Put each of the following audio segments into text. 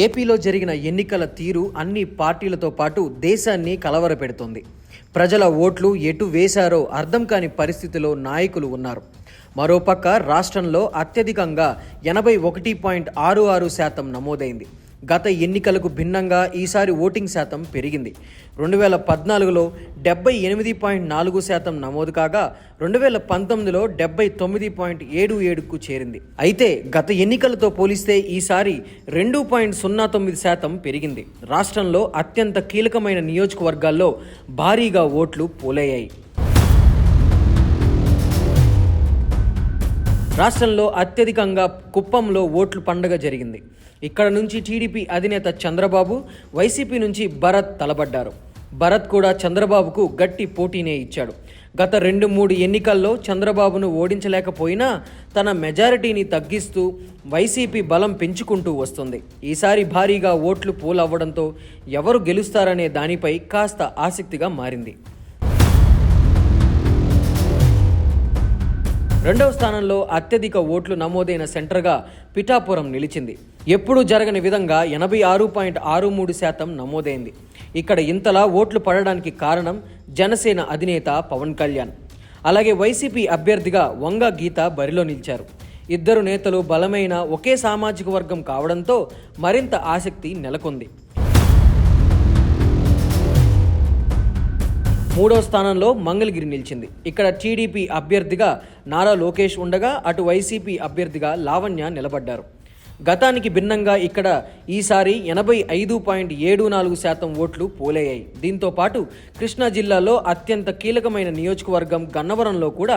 ఏపీలో జరిగిన ఎన్నికల తీరు అన్ని పార్టీలతో పాటు దేశాన్ని కలవరపెడుతోంది. ప్రజల ఓట్లు ఎటు వేశారో అర్థం కాని పరిస్థితిలో నాయకులు ఉన్నారు. మరోపక్క రాష్ట్రంలో అత్యధికంగా ఎనభై ఒకటి పాయింట్ ఆరు ఆరు శాతం నమోదైంది. గత ఎన్నికలకు భిన్నంగా ఈసారి ఓటింగ్ శాతం పెరిగింది. రెండు వేల పద్నాలుగులో డెబ్బై ఎనిమిది పాయింట్ నాలుగు శాతం నమోదు కాగా రెండు వేల పంతొమ్మిదిలో డెబ్బై తొమ్మిది పాయింట్ ఏడు ఏడుకు చేరింది. అయితే గత ఎన్నికలతో పోలిస్తే ఈసారి రెండు పాయింట్ సున్నా తొమ్మిది శాతం పెరిగింది. రాష్ట్రంలో అత్యంత కీలకమైన నియోజకవర్గాల్లో భారీగా ఓట్లు పోలయ్యాయి. రాష్ట్రంలో అత్యధికంగా కుప్పంలో ఓట్లు పండగ జరిగింది. ఇక్కడ నుంచి టీడీపీ అధినేత చంద్రబాబు వైసీపీ నుంచి భరత్ తలబడ్డారు. భరత్ కూడా చంద్రబాబుకు గట్టి పోటీనే ఇచ్చాడు. గత రెండు మూడు ఎన్నికల్లో చంద్రబాబును ఓడించలేకపోయినా తన మెజారిటీని తగ్గిస్తూ వైసీపీ బలం పెంచుకుంటూ వస్తుంది. ఈసారి భారీగా ఓట్లు పోలవ్వడంతో ఎవరు గెలుస్తారనే దానిపై కాస్త ఆసక్తిగా మారింది. రెండవ స్థానంలో అత్యధిక ఓట్లు నమోదైన సెంటర్గా పిఠాపురం నిలిచింది. ఎప్పుడూ జరగని విధంగా ఎనభై ఆరు పాయింట్ ఆరు మూడు శాతం నమోదైంది. ఇక్కడ ఇంతలా ఓట్లు పడడానికి కారణం జనసేన అధినేత పవన్ కళ్యాణ్. అలాగే వైసీపీ అభ్యర్థిగా వంగ గీత బరిలో నిలిచారు. ఇద్దరు నేతలు బలమైన ఒకే సామాజిక వర్గం కావడంతో మరింత ఆసక్తి నెలకొంది. మూడో స్థానంలో మంగళగిరి నిలిచింది. ఇక్కడ టీడీపీ అభ్యర్థిగా నారా లోకేష్ ఉండగా అటు వైసీపీ అభ్యర్థిగా లావణ్య నిలబడ్డారు. గతానికి భిన్నంగా ఇక్కడ ఈసారి ఎనభై ఐదు పాయింట్ ఏడు నాలుగు శాతం ఓట్లు పోలయ్యాయి. దీంతో పాటు కృష్ణా జిల్లాలో అత్యంత కీలకమైన నియోజకవర్గం గన్నవరంలో కూడా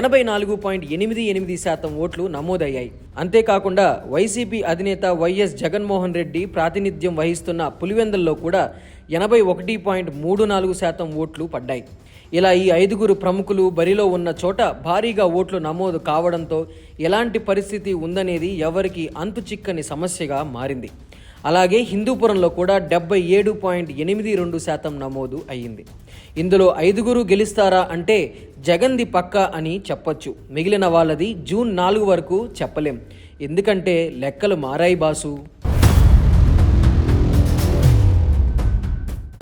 ఎనభై నాలుగు పాయింట్ ఎనిమిది ఎనిమిది శాతం ఓట్లు నమోదయ్యాయి. అంతేకాకుండా వైసీపీ అధినేత వైఎస్ జగన్మోహన్ రెడ్డి ప్రాతినిధ్యం వహిస్తున్న పులివెందుల్లో కూడా ఎనభై ఒకటి పాయింట్ మూడు నాలుగు శాతం ఓట్లు పడ్డాయి. ఇలా ఈ ఐదుగురు ప్రముఖులు బరిలో ఉన్న చోట భారీగా ఓట్లు నమోదు కావడంతో ఎలాంటి పరిస్థితి ఉందనేది ఎవరికి అంతు చిక్కని సమస్యగా మారింది. అలాగే హిందూపురంలో కూడా డెబ్బై ఏడు పాయింట్ ఎనిమిది రెండు శాతం నమోదు అయ్యింది. ఇందులో ఐదుగురు గెలుస్తారా అంటే జగన్ది పక్క అని చెప్పొచ్చు. మిగిలిన వాళ్ళది జూన్ నాలుగు వరకు చెప్పలేం. ఎందుకంటే లెక్కలు మారాయి boss.